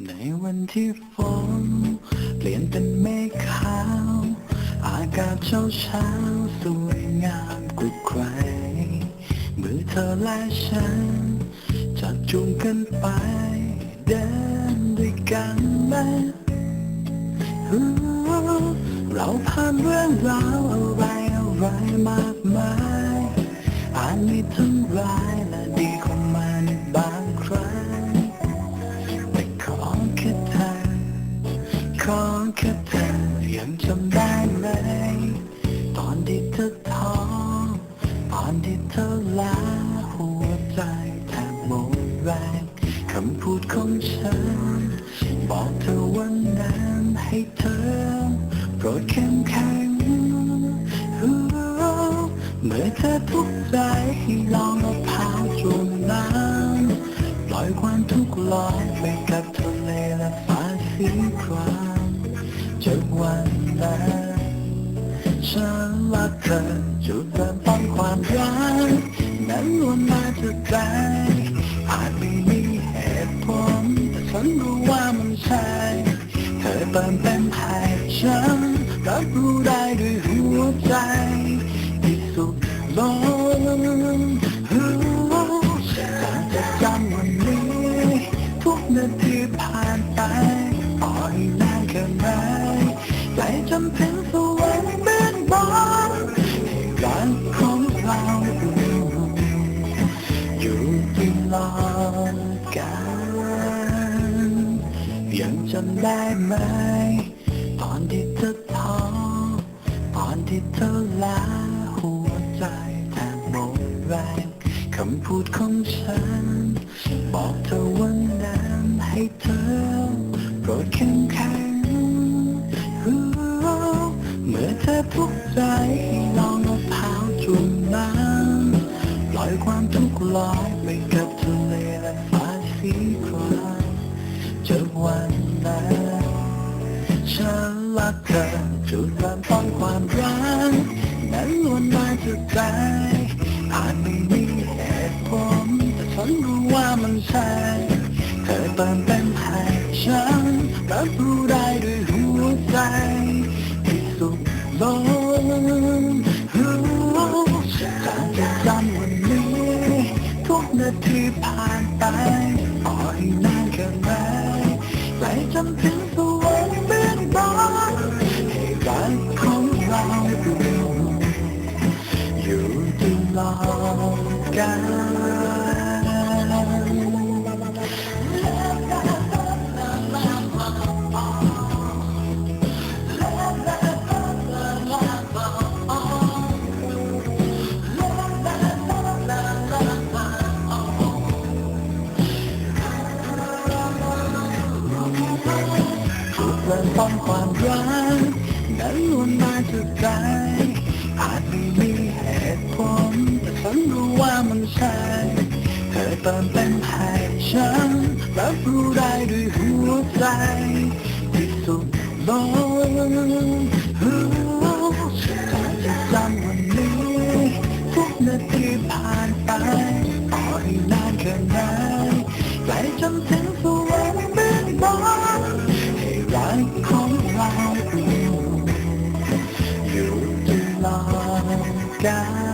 ในวันที่ฝนเปลี่ยนเป็นเมฆขาว อากาศเช้าเช้าสวยงามกว่าใครเมื่อเธอและฉันจะจูงกันไป เดินด้วยกันไหมเราผ่านเรื่องราวอะไรอะไรมากมายอาจมีทั้งราย ขอแค่เธอยังจำได้ไหม ตอนที่เธอท้อง ตอนที่เธอลาหัวใจแทบหมดแรงคำพูดของฉัน บอกเธอวันนั้นให้เธอ โปรดเข้มแข็งเมื่อเธอทุก จากวันนั้นฉันรักเธอจุดเริ่มต้นความรักนั้นล้วนมาจากใจอาจไม่มีเหตุผลแต่ฉันรู้ว่ามันใช่เธอเติมเต็มให้ฉันรับรู้ได้ด้วยหัวใจ จำเป็นสวรรค์เป็นบอกให้รักของเราอยู่ที่ลองกันยังจำได้ไหม ตอนที่เธอท้อตอนที่เธอลาหัวใจแทบหมดแรงคำพูดของฉัน บอกเธอวันนั้นให้เธอุ่มน้ำปล่อยความทุกข์ลอยไปกับทะเลและฟ้าสีครามจากวันนั้นฉันรักเธอจุดเริ่มต้นความรักนั้นล้วนมาจากใจอาจไม่มีเหตุผลแต่ฉันรู้ว่ามันใช่เธอเติมเต็มให้ฉันรับรู้ได้ด้วยหัวใจที่สุดลง ทุกนาทีผ่านไปต่อให้นานแค่ไหนใจจำถึงสวรรค์เป็นบอกให้รักของเราอยู่ที่ลองกันจุ ดเริ่มต้นความรักนั้นล้วนมาจากใจอาจไม่มีเหตุผลแต่ฉันรู้ว่ามันใช่เธอเติมเต็มให้ฉันรับรู้ได้ด้วยหัวใจที่สุดลง เ